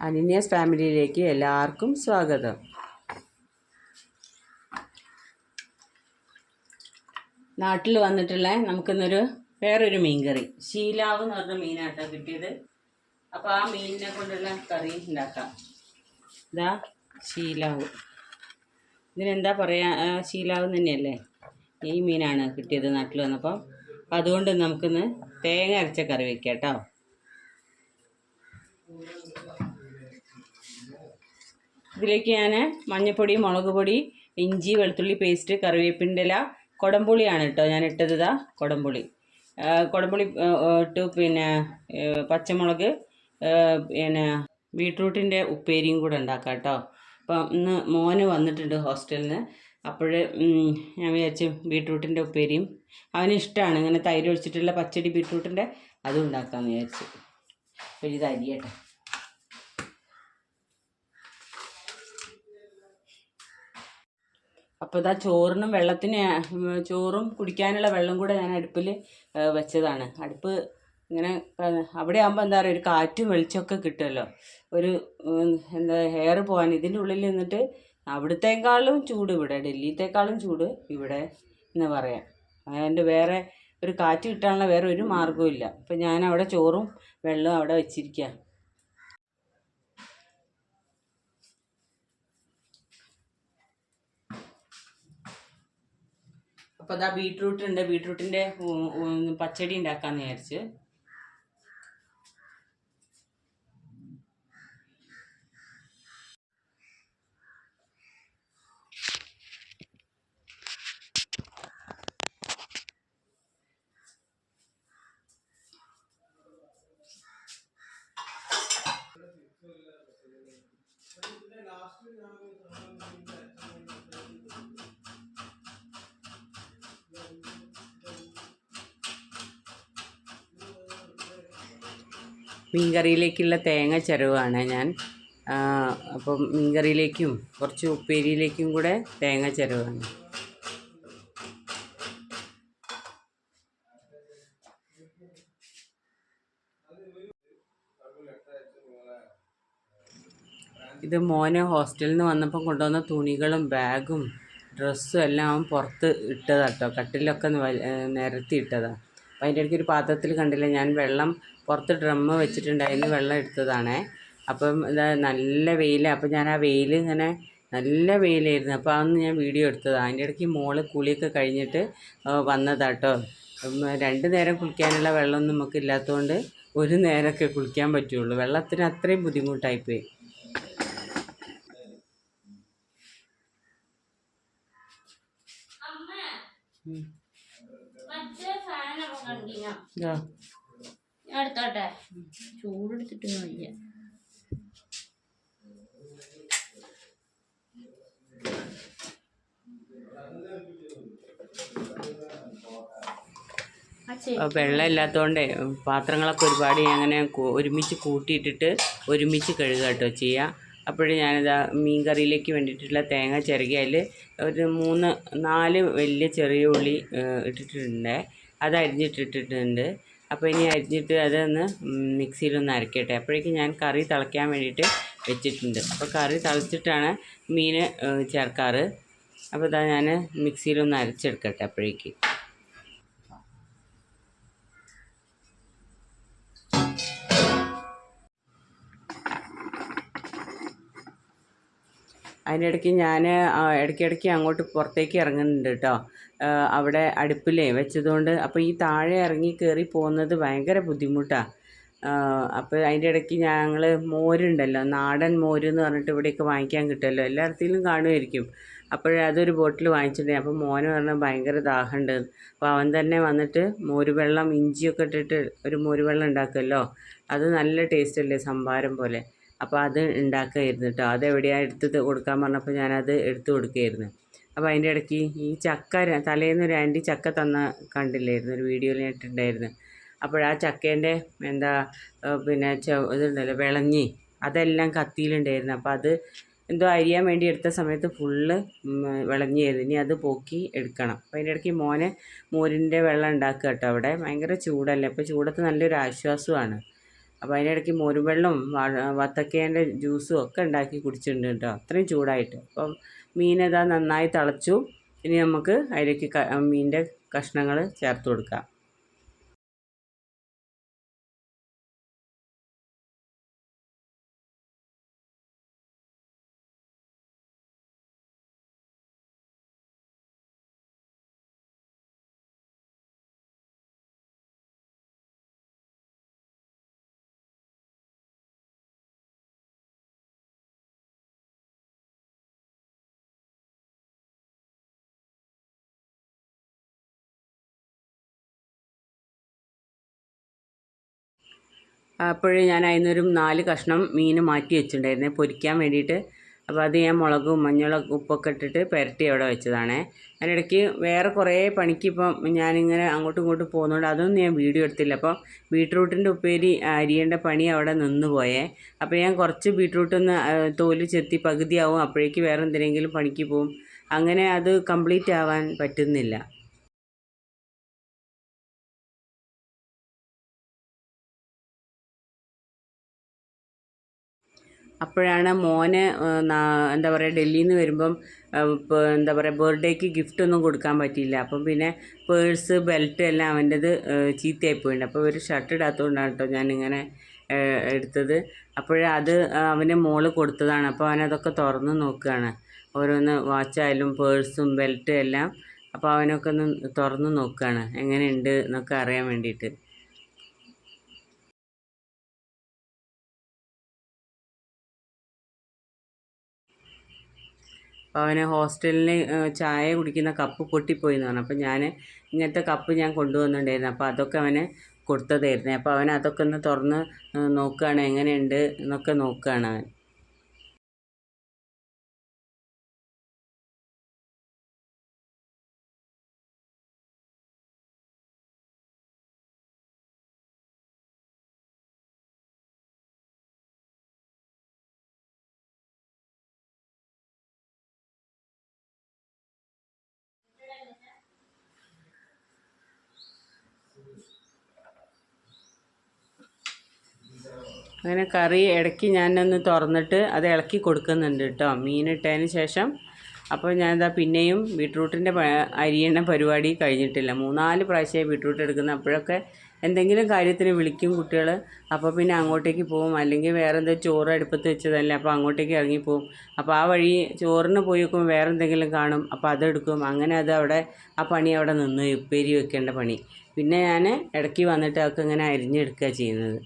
അനിന്യാസ് ഫാമിലിയിലേക്ക് എല്ലാവർക്കും സ്വാഗതം. നാട്ടിൽ വന്നിട്ടുള്ള നമുക്കിന്നൊരു വേറൊരു മീൻകറി ശീലാവ് എന്ന് പറഞ്ഞ മീനാട്ടോ കിട്ടിയത്. അപ്പോൾ ആ മീനിനെ കൊണ്ടുള്ള കറി ഉണ്ടാക്കാം. ഇതാ ശീലാവ്. ഇതിനെന്താ പറയാ ആ, ശീലാവ് തന്നെയല്ലേ? ഈ മീനാണ് കിട്ടിയത് നാട്ടിൽ വന്നപ്പോൾ അപ്പം അതുകൊണ്ട് നമുക്കിന്ന് തേങ്ങ അരച്ച കറി വെക്കാം കേട്ടോ ഇതിലേക്ക് ഞാൻ മഞ്ഞൾപ്പൊടി മുളക് പൊടി ഇഞ്ചി വെളുത്തുള്ളി പേസ്റ്റ് കറിവേപ്പിന്റെ ഇല കുടംപുളിയാണ് കേട്ടോ ഞാൻ ഇട്ടത് ഇതാ കുടംപുളി. കുടംപുളി ഇട്ടു പിന്നെ പച്ചമുളക് പിന്നെ ബീട്രൂട്ടിന്റെ ഉപ്പേരിയും കൂടെ ഉണ്ടാക്കാം കേട്ടോ. അപ്പം ഇന്ന് മോന് വന്നിട്ടുണ്ട് ഹോസ്റ്റലിൽ നിന്ന് അപ്പോൾ ഞാൻ വിചാരിച്ചു ബീട്രൂട്ടിന്റെ ഉപ്പേരിയും അവന് ഇഷ്ടമാണ് ഇങ്ങനെ തൈര് ഒഴിച്ചിട്ടുള്ള പച്ചടി ബീട്രൂട്ടിന്റെ അതും ഉണ്ടാക്കാമെന്ന് വിചാരിച്ചു. അപ്പോൾ ഇത് അപ്പോൾ ഇതാ ചോറിനും വെള്ളത്തിന് ചോറും കുടിക്കാനുള്ള വെള്ളം കൂടെ ഞാൻ അടുപ്പിൽ വെച്ചതാണ്. അടുപ്പ് ഇങ്ങനെ അവിടെ ആകുമ്പോൾ എന്താ പറയുക ഒരു കാറ്റും വെളിച്ചമൊക്കെ കിട്ടുമല്ലോ ഒരു എന്താ ഹെയർ പോകാൻ ഇതിന്റെ ഉള്ളിൽ നിന്നിട്ട് അവിടത്തേക്കാളും ചൂട് ഇവിടെ ഡൽഹിത്തേക്കാളും ചൂട് ഇവിടെ എന്ന് പറയാം. അതുകൊണ്ട് വേറെ ഒരു കാറ്റ് കിട്ടാനുള്ള വേറെ ഒരു മാർഗവും ഇല്ല അപ്പം ഞാൻ അവിടെ ചോറും വെള്ളവും അവിടെ വെച്ചിരിക്കുക അപ്പോൾ അതാ ബീട്രൂട്ട് ഉണ്ട് ബീട്രൂട്ടിന്റെ പച്ചടി ഉണ്ടാക്കാമെന്ന് വിചാരിച്ച്. മീൻകറിയിലേക്കുള്ള തേങ്ങ ചിരവാണ് ഞാൻ. അപ്പം മീൻകറിയിലേക്കും കുറച്ച് ഉപ്പേരിയിലേക്കും കൂടെ തേങ്ങ ചിരവാണ്. ഇത് മോനെ ഹോസ്റ്റലിൽ നിന്ന് വന്നപ്പം കൊണ്ടുവന്ന തുണികളും ബാഗും ഡ്രസ്സും എല്ലാം പുറത്ത് ഇട്ടതാട്ടോ. കട്ടിലൊക്കെ നിരത്തി ഇട്ടതാണ് അപ്പം അതിന്റെ ഇടയ്ക്ക് ഒരു പാത്രത്തിൽ കണ്ടില്ല ഞാൻ വെള്ളം പുറത്ത് ഡ്രമ്മ് വെച്ചിട്ടുണ്ടായിരുന്നു വെള്ളം എടുത്തതാണേ. അപ്പം ഇതാ നല്ല വെയിലാണ് അപ്പം ഞാൻ ആ വെയിൽ ഇങ്ങനെ നല്ല വെയിലായിരുന്നു. അപ്പോൾ അന്ന് ഞാൻ വീഡിയോ എടുത്തതാണ് അതിന്റെ ഇടയ്ക്ക് മോൾ കുളിയൊക്കെ കഴിഞ്ഞിട്ട് വന്നതാട്ടോ രണ്ട് നേരം കുളിക്കാനുള്ള വെള്ളമൊന്നും നമുക്ക് ഇല്ലാത്തതുകൊണ്ട് ഒരു നേരമൊക്കെ കുളിക്കാൻ പറ്റുള്ളൂ. വെള്ളത്തിന് അത്രയും ബുദ്ധിമുട്ടായിപ്പോയി. ഉം. മറ്റേ ഫാനൊക്കെ കണ്ടിനോ ഇതാ ഞാൻ എടുത്തോട്ടെ. ചൂടെടുത്തിട്ട് വയ്യ വെള്ളം ഇല്ലാത്തതുകൊണ്ട് പാത്രങ്ങളൊക്കെ ഒരുപാട് അങ്ങനെ ഒരുമിച്ച് കൂട്ടിയിട്ടിട്ട് ഒരുമിച്ച് കഴുകുക കേട്ടോ ചെയ്യുക അപ്പോഴേ ഞാനിതാ മീൻ കറിയിലേക്ക് വേണ്ടിയിട്ടുള്ള തേങ്ങ ചിരകി അതിൽ ഒരു മൂന്ന് നാല് വലിയ ചെറിയ ഉള്ളി ഇട്ടിട്ടുണ്ട്. അത് അരിഞ്ഞിട്ടിട്ടിട്ടുണ്ട്. അപ്പോൾ ഇനി അരിഞ്ഞിട്ട് അതൊന്ന് മിക്സിയിലൊന്ന് അരക്കട്ടെ. അപ്പോഴേക്കും ഞാൻ കറി തിളയ്ക്കാൻ വേണ്ടിയിട്ട് വെച്ചിട്ടുണ്ട്. അപ്പോൾ കറി തിളച്ചിട്ടാണ് മീൻ ചേർക്കാറ്. അപ്പോൾ ഇതാ ഞാൻ മിക്സിയിലൊന്ന് അരച്ചെടുക്കട്ടെ അപ്പോഴേക്ക്. അതിനിടയ്ക്ക് ഞാൻ ഇടയ്ക്കിടയ്ക്ക് അങ്ങോട്ട് പുറത്തേക്ക് ഇറങ്ങുന്നുണ്ട് കേട്ടോ അവിടെ അടുപ്പിലേ വെച്ചതുകൊണ്ട് അപ്പോൾ ഈ താഴെ ഇറങ്ങി കയറി പോകുന്നത് ഭയങ്കര ബുദ്ധിമുട്ടാണ് അപ്പോൾ അതിന്റെ ഇടയ്ക്ക് ഞങ്ങൾ മോരുണ്ടല്ലോ നാടൻ മോര് എന്ന് പറഞ്ഞിട്ട് ഇവിടെയൊക്കെ വാങ്ങിക്കാൻ കിട്ടുമല്ലോ എല്ലായിടത്തിലും കാണുമായിരിക്കും. അപ്പോഴേ അതൊരു ബോട്ടിൽ വാങ്ങിച്ചിട്ടുണ്ടെങ്കിൽ അപ്പോൾ മോനെ പറഞ്ഞാൽ ഭയങ്കര ദാഹമുണ്ട്. അപ്പോൾ അവൻ തന്നെ വന്നിട്ട് മോര് വെള്ളം ഇഞ്ചിയൊക്കെ ഇട്ടിട്ട് ഒരു മോര് വെള്ളം ഉണ്ടാക്കുമല്ലോ. അത് നല്ല ടേസ്റ്റല്ലേ സംഭാരം പോലെ. അപ്പോൾ അത് ഉണ്ടാക്കുകയായിരുന്നു കേട്ടോ. അത് എവിടെയാണ് എടുത്ത് കൊടുക്കാൻ പറഞ്ഞപ്പോൾ ഞാനത് എടുത്തു കൊടുക്കുകയായിരുന്നു. അപ്പോൾ അതിന്റെ ഇടയ്ക്ക് ഈ ചക്ക തലേന്ന് ഒരു ആന്റി ചക്ക തന്ന കണ്ടില്ലായിരുന്നു ഒരു വീഡിയോയിൽ ഇട്ടിട്ടുണ്ടായിരുന്നു. അപ്പോൾ ആ ചക്കേന്റെ എന്താ പിന്നെ ചെ ഇതുണ്ടല്ലോ വിളഞ്ഞി അതെല്ലാം കത്തിയിലുണ്ടായിരുന്നു. അപ്പോൾ അത് എന്തോ അരിയാൻ വേണ്ടി എടുത്ത സമയത്ത് ഫുള്ള് വിളഞ്ഞായിരുന്നു. ഇനി അത് പോക്കി എടുക്കണം. അപ്പോൾ അതിന്റെ ഇടയ്ക്ക് മോനെ മോരിന്റെ വെള്ളം ഉണ്ടാക്കുക കേട്ടോ അവിടെ. ഭയങ്കര ചൂടല്ലേ? അപ്പോൾ ചൂടത്ത് നല്ലൊരു ആശ്വാസമാണ്. അപ്പോൾ അതിന്റെ ഇടയ്ക്ക് മോരുവെള്ളവും വത്തക്കേന്റെ ജ്യൂസും ഒക്കെ ഉണ്ടാക്കി കുടിച്ചിട്ടുണ്ട് കേട്ടോ. അത്രയും ചൂടായിട്ട്. അപ്പം മീനതാ നന്നായി തിളച്ചു. ഇനി നമുക്ക് അതിലേക്ക് മീനിന്റെ കഷ്ണങ്ങൾ ചേർത്ത് കൊടുക്കാം. അപ്പോഴേ ഞാൻ അതിനൊരു നാല് കഷ്ണം മീൻ മാറ്റി വെച്ചിട്ടുണ്ടായിരുന്നേ പൊരിക്കാൻ വേണ്ടിയിട്ട്. അപ്പോൾ അത് ഞാൻ മുളകും മഞ്ഞളും ഉപ്പൊക്കെ ഇട്ടിട്ട് പുരട്ടി അവിടെ വെച്ചതാണേ. അതിനിടയ്ക്ക് വേറെ കുറേ പണിക്കിപ്പം ഞാനിങ്ങനെ അങ്ങോട്ടും ഇങ്ങോട്ടും പോകുന്നതുകൊണ്ട് അതൊന്നും ഞാൻ വീഡിയോ എടുത്തില്ല. അപ്പോൾ ബീട്രൂട്ടിന്റെ ഉപ്പേരി അരിയേണ്ട പണി അവിടെ നിന്ന് പോയേ. അപ്പോൾ ഞാൻ കുറച്ച് ബീട്രൂട്ടൊന്ന് തോൽ ചെത്തി പകുതിയാവും. അപ്പോഴേക്ക് വേറെ എന്തിനെങ്കിലും പണിക്ക് പോവും. അങ്ങനെ അത് കംപ്ലീറ്റ് ആവാൻ പറ്റുന്നില്ല. അപ്പോഴാണ് മോന് എന്താ പറയുക ഡൽഹിയിൽ നിന്ന് വരുമ്പം എന്താ പറയുക ബർത്ത്ഡേക്ക് ഗിഫ്റ്റ് ഒന്നും കൊടുക്കാൻ പറ്റിയില്ല. അപ്പം പിന്നെ പേഴ്സ് ബെൽറ്റ് എല്ലാം അവന്റെത് ചീത്തയായി പോയിട്ടുണ്ട് അപ്പോൾ ഒരു ഷർട്ട് ഇടാത്തതുകൊണ്ടാണ് കേട്ടോ ഞാനിങ്ങനെ എടുത്തത്. അപ്പോഴേ അത് അവന് മോൾ കൊടുത്തതാണ്. അപ്പോൾ അവനതൊക്കെ തുറന്ന് നോക്കുകയാണ് ഓരോന്ന് വാച്ചായാലും പേഴ്സും ബെൽറ്റും എല്ലാം. അപ്പോൾ അവനൊക്കെ ഒന്ന് തുറന്ന് നോക്കുകയാണ് എങ്ങനെയുണ്ട് എന്നൊക്കെ അറിയാൻ വേണ്ടിയിട്ട്. അപ്പോൾ അവന് ഹോസ്റ്റലിൽ ചായ കുടിക്കുന്ന കപ്പ് പൊട്ടിപ്പോയി എന്ന് പറഞ്ഞു. അപ്പോൾ ഞാൻ ഇങ്ങനത്തെ കപ്പ് ഞാൻ കൊണ്ടുവന്നിട്ടുണ്ടായിരുന്നു. അപ്പോൾ അതൊക്കെ അവന് കൊടുത്തതായിരുന്നു. അപ്പോൾ അവൻ അതൊക്കെ ഒന്ന് തുറന്ന് നോക്കുകയാണ് എങ്ങനെയുണ്ട് എന്നൊക്കെ നോക്കുകയാണ് അവൻ. അങ്ങനെ കറി ഇടയ്ക്ക് ഞാനൊന്ന് തുറന്നിട്ട് അത് ഇളക്കി കൊടുക്കുന്നുണ്ട് കേട്ടോ. മീനിട്ടതിന് ശേഷം അപ്പോൾ ഞാനിതാ പിന്നെയും ബീട്രൂട്ടിന്റെ അരിയണ പരിപാടി കഴിഞ്ഞിട്ടില്ല. മൂന്നാൽ പ്രാവശ്യമായി ബീട്രൂട്ട് എടുക്കുന്ന അപ്പോഴൊക്കെ എന്തെങ്കിലും കാര്യത്തിന് വിളിക്കും കുട്ടികൾ അപ്പോൾ പിന്നെ അങ്ങോട്ടേക്ക് പോകും അല്ലെങ്കിൽ വേറെ എന്തോ ചോറ് അടുപ്പത്ത് വെച്ചതല്ലേ അപ്പോൾ അങ്ങോട്ടേക്ക് ഇറങ്ങിപ്പോവും അപ്പോൾ ആ വഴി ചോറിന് പോയി നോക്കുമ്പോൾ വേറെ എന്തെങ്കിലും കാണും. അപ്പോൾ അതെടുക്കും അങ്ങനെ അത് അവിടെ ആ പണി അവിടെ നിന്ന് ഉപ്പേരി വെക്കേണ്ട പണി. പിന്നെ ഞാൻ ഇടയ്ക്ക് വന്നിട്ട് അതൊക്കെ ഇങ്ങനെ അരിഞ്ഞെടുക്കുക ചെയ്യുന്നത്.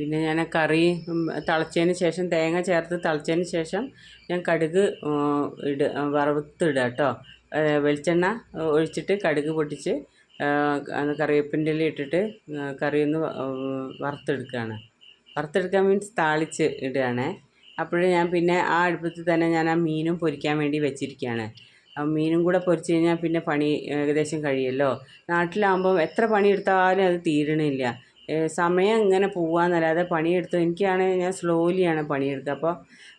പിന്നെ ഞാൻ കറി തിളച്ചതിന് ശേഷം തേങ്ങ ചേർത്ത് തിളച്ചതിന് ശേഷം ഞാൻ കടുക് ഇട വറുത്തിടുക കേട്ടോ വെളിച്ചെണ്ണ ഒഴിച്ചിട്ട് കടുക് പൊട്ടിച്ച് കറിവേപ്പിന്റെ ഇല ഇട്ടിട്ട് കറി ഒന്ന് വറുത്തെടുക്കുകയാണ് വറുത്തെടുക്കാൻ മീൻസ് താളിച്ച് ഇടുകയാണ്. അപ്പോഴേ ഞാൻ പിന്നെ ആ അടുപ്പത്ത് തന്നെ ഞാൻ ആ മീനും പൊരിക്കാൻ വേണ്ടി വെച്ചിരിക്കുകയാണ്. മീനും കൂടെ പൊരിച്ച് കഴിഞ്ഞാൽ പിന്നെ പണി ഏകദേശം കഴിയുമല്ലോ നാട്ടിലാകുമ്പോൾ എത്ര പണിയെടുത്താലും അത് തീരണില്ല സമയം ഇങ്ങനെ പോവാന്നല്ലാതെ പണിയെടുത്ത് എനിക്കാണെങ്കിൽ ഞാൻ സ്ലോലിയാണ് പണിയെടുക്കുക അപ്പോൾ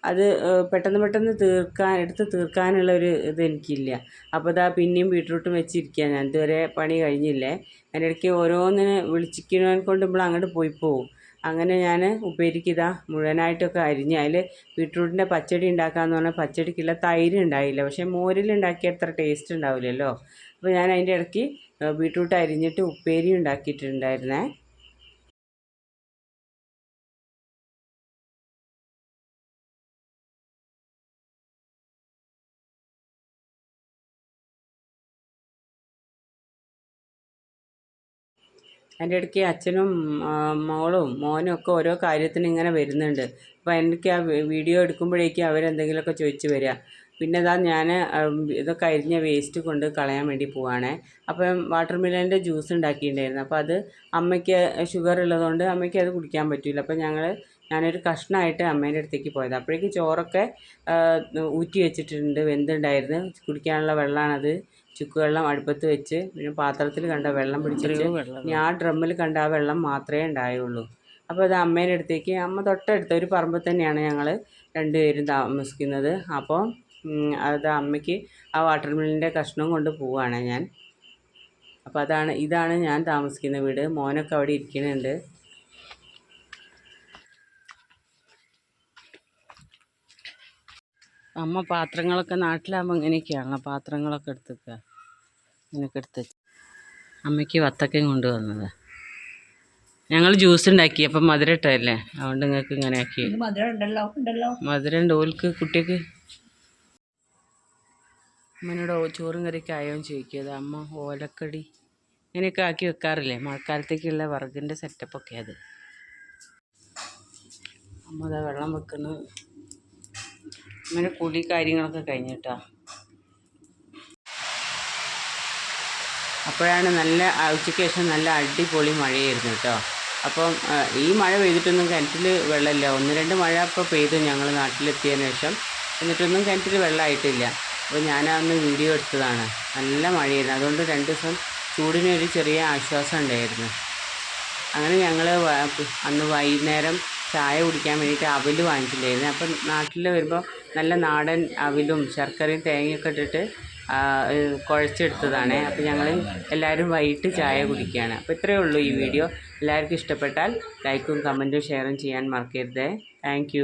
അത് പെട്ടെന്ന് പെട്ടെന്ന് തീർക്കാൻ എടുത്ത് തീർക്കാനുള്ള ഒരു ഇത് എനിക്കില്ല. അപ്പോൾ ഇതാ പിന്നെയും ബീട്രൂട്ടും വെച്ചിരിക്കുക ഞാൻ. ഇതുവരെ പണി കഴിഞ്ഞില്ലേ? അതിന്റെ ഇടയ്ക്ക് ഓരോന്നിനെ വിളിച്ചിരിക്കുന്നതിനെ കൊണ്ട് നമ്മൾ അങ്ങോട്ട് പോയി പോകും അങ്ങനെ ഞാൻ ഉപ്പേരിക്ക് ഇതാ മുഴുവനായിട്ടൊക്കെ അരിഞ്ഞ് അതിൽ ബീട്രൂട്ടിന്റെ പച്ചടി ഉണ്ടാക്കാമെന്ന് പറഞ്ഞാൽ പച്ചടിക്കുള്ള തൈര് ഉണ്ടായില്ല. പക്ഷേ മോരിൽ ഉണ്ടാക്കിയ അത്ര ടേസ്റ്റ് ഉണ്ടാവില്ലല്ലോ. അപ്പോൾ ഞാൻ അതിന്റെ ഇടയ്ക്ക് ബീട്രൂട്ട് അരിഞ്ഞിട്ട് ഉപ്പേരി ഉണ്ടാക്കിയിട്ടുണ്ടായിരുന്നേ. അതിന്റെ ഇടയ്ക്ക് അച്ഛനും മോളും മോനും ഒക്കെ ഓരോ കാര്യത്തിന് ഇങ്ങനെ വരുന്നുണ്ട്. അപ്പോൾ എനിക്ക് ആ വീഡിയോ എടുക്കുമ്പോഴേക്കും അവരെന്തെങ്കിലുമൊക്കെ ചോദിച്ചു വരിക പിന്നെ ഇതാ ഞാൻ ഇതൊക്കെ അരിഞ്ഞ വേസ്റ്റ് കൊണ്ട് കളയാൻ വേണ്ടി പോവാണേ. അപ്പം വാട്ടർ മിലന്റെ ജ്യൂസ് ഉണ്ടാക്കിയിട്ടുണ്ടായിരുന്നു. അപ്പോൾ അത് അമ്മയ്ക്ക് ഷുഗർ ഉള്ളതുകൊണ്ട് അമ്മയ്ക്ക് അത് കുടിക്കാൻ പറ്റില്ല അപ്പോൾ ഞങ്ങൾ ഞാനൊരു കഷ്ണമായിട്ട് അമ്മേന്റെ അടുത്തേക്ക് പോയത്. അപ്പോഴേക്ക് ചോറൊക്കെ ഊറ്റി വെച്ചിട്ടുണ്ട്. വെന്തുണ്ടായിരുന്നു. കുടിക്കാനുള്ള വെള്ളമാണത് ചുക്ക് വെള്ളം അടുപ്പത്ത് വെച്ച് പിന്നെ പാത്രത്തിൽ കണ്ട വെള്ളം പിടിച്ചിട്ട് ഇനി ആ ഡ്രമ്മിൽ കണ്ട ആ വെള്ളം മാത്രമേ ഉണ്ടായുള്ളൂ. അപ്പോൾ അത് അമ്മേന്റെ അടുത്തേക്ക് അമ്മ തൊട്ടടുത്ത ഒരു പറമ്പിൽ തന്നെയാണ് ഞങ്ങൾ രണ്ടുപേരും താമസിക്കുന്നത്. അപ്പോൾ അത് അമ്മയ്ക്ക് ആ വാട്ടർ മില്ലിന്റെ കഷ്ണം കൊണ്ട് പോവുകയാണ് ഞാൻ. അപ്പോൾ അതാണ് ഇതാണ് ഞാൻ താമസിക്കുന്ന വീട്. മോനൊക്കെ അവിടെ ഇരിക്കുന്നുണ്ട്. അമ്മ പാത്രങ്ങളൊക്കെ നാട്ടിലാകുമ്പോൾ ഇങ്ങനെയൊക്കെയാണല്ലോ പാത്രങ്ങളൊക്കെ എടുത്തേക്കുക ഇങ്ങനെയൊക്കെ എടുത്ത്. അമ്മയ്ക്ക് വത്തക്കയും കൊണ്ടുവന്നത്. ഞങ്ങൾ ജ്യൂസ് ഉണ്ടാക്കി അപ്പം മധുര ഇട്ടതല്ലേ? അതുകൊണ്ട് നിങ്ങൾക്ക് ഇങ്ങനെ ആക്കി. മധുരം ഉണ്ട്. ഓൽക്ക് കുട്ടിക്ക്. അമ്മനോട് ചോറും കറിയൊക്കെ ആയോ ചോദിക്കുക അമ്മ ഓലക്കടി. ഇങ്ങനെയൊക്കെ ആക്കി വെക്കാറില്ലേ? മഴക്കാലത്തേക്കുള്ള വർഗിന്റെ സെറ്റപ്പൊക്കെ അത്. അമ്മ അതാ വെള്ളം വെക്കുന്നു. അങ്ങനെ കുളി കാര്യങ്ങളൊക്കെ കഴിഞ്ഞിട്ടാ. അപ്പോഴാണ് നല്ല ഉച്ചയ്ക്ക് ശേഷം നല്ല അടിപൊളി മഴയായിരുന്നു കേട്ടോ. അപ്പം ഈ മഴ പെയ്തിട്ടൊന്നും കിണറ്റിൽ വെള്ളമില്ല. ഒന്ന് രണ്ട് മഴ ഇപ്പോൾ പെയ്തു ഞങ്ങൾ നാട്ടിലെത്തിയതിന് ശേഷം. എന്നിട്ടൊന്നും കിണറ്റിൽ വെള്ളമായിട്ടില്ല. അപ്പോൾ ഞാൻ വീഡിയോ എടുത്തതാണ്. നല്ല മഴയായിരുന്നു. അതുകൊണ്ട് രണ്ട് ദിവസം ചൂടിനൊരു ചെറിയ ആശ്വാസം ഉണ്ടായിരുന്നു. അങ്ങനെ ഞങ്ങൾ അന്ന് വൈകുന്നേരം ചായ കുടിക്കാൻ വേണ്ടിയിട്ട് അവൽ വാങ്ങിച്ചിട്ടുണ്ടായിരുന്നു. അപ്പം നാട്ടിൽ വരുമ്പോൾ നല്ല നാടൻ അവിലും ശർക്കരയും തേങ്ങയൊക്കെ ഇട്ടിട്ട് കുഴച്ചെടുത്തതാണ്. അപ്പോൾ ഞങ്ങൾ എല്ലാവരും വൈകിട്ട് ചായ കുടിക്കുകയാണ്. അപ്പോൾ ഇത്രയേ ഉള്ളൂ ഈ വീഡിയോ. എല്ലാവർക്കും ഇഷ്ടപ്പെട്ടാൽ ലൈക്കും കമന്റും ഷെയറും ചെയ്യാൻ മറക്കരുത്. താങ്ക്